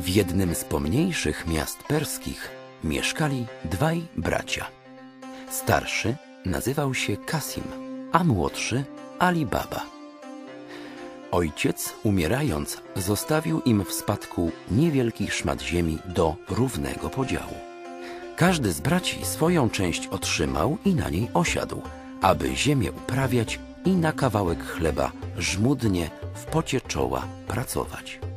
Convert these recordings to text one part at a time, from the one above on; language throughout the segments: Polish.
W jednym z pomniejszych miast perskich mieszkali dwaj bracia. Starszy nazywał się Kasim, a młodszy Ali Baba. Ojciec, umierając, zostawił im w spadku niewielki szmat ziemi do równego podziału. Każdy z braci swoją część otrzymał i na niej osiadł, aby ziemię uprawiać i na kawałek chleba żmudnie w pocie czoła pracować.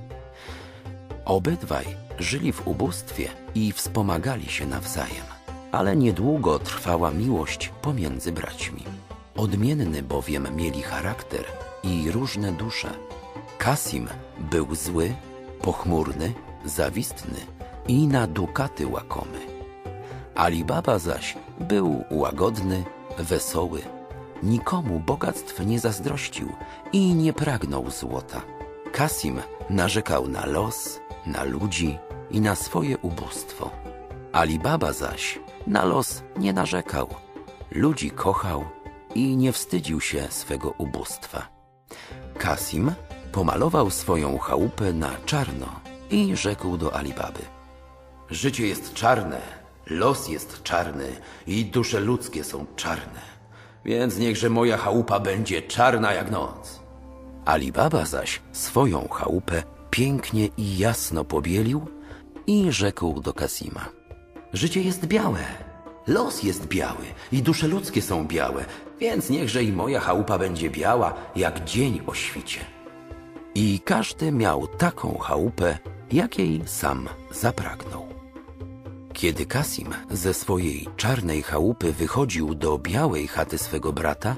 Obydwaj żyli w ubóstwie i wspomagali się nawzajem, ale niedługo trwała miłość pomiędzy braćmi. Odmienny bowiem mieli charakter i różne dusze. Kasim był zły, pochmurny, zawistny i na dukaty łakomy. Alibaba zaś był łagodny, wesoły, nikomu bogactw nie zazdrościł i nie pragnął złota. Kasim narzekał na los, na ludzi i na swoje ubóstwo. Alibaba zaś na los nie narzekał, ludzi kochał i nie wstydził się swego ubóstwa. Kasim pomalował swoją chałupę na czarno i rzekł do Alibaby. Życie jest czarne, los jest czarny i dusze ludzkie są czarne, więc niechże moja chałupa będzie czarna jak noc. Alibaba zaś swoją chałupę pięknie i jasno pobielił i rzekł do Kasima. Życie jest białe, los jest biały i dusze ludzkie są białe, więc niechże i moja chałupa będzie biała jak dzień o świcie. I każdy miał taką chałupę, jakiej sam zapragnął. Kiedy Kasim ze swojej czarnej chałupy wychodził do białej chaty swego brata,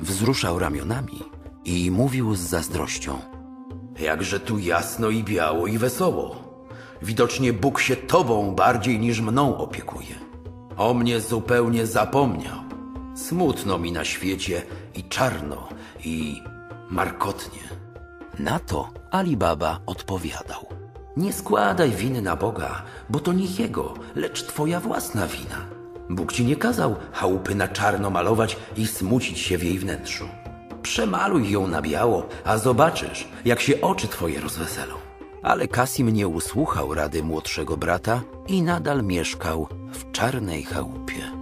wzruszał ramionami i mówił z zazdrością. Jakże tu jasno i biało i wesoło. Widocznie Bóg się tobą bardziej niż mną opiekuje. O mnie zupełnie zapomniał. Smutno mi na świecie i czarno i markotnie. Na to Alibaba odpowiadał. Nie składaj winy na Boga, bo to nie Jego, lecz twoja własna wina. Bóg ci nie kazał chałupy na czarno malować i smucić się w jej wnętrzu. Przemaluj ją na biało, a zobaczysz, jak się oczy twoje rozweselą. Ale Kasim nie usłuchał rady młodszego brata i nadal mieszkał w czarnej chałupie.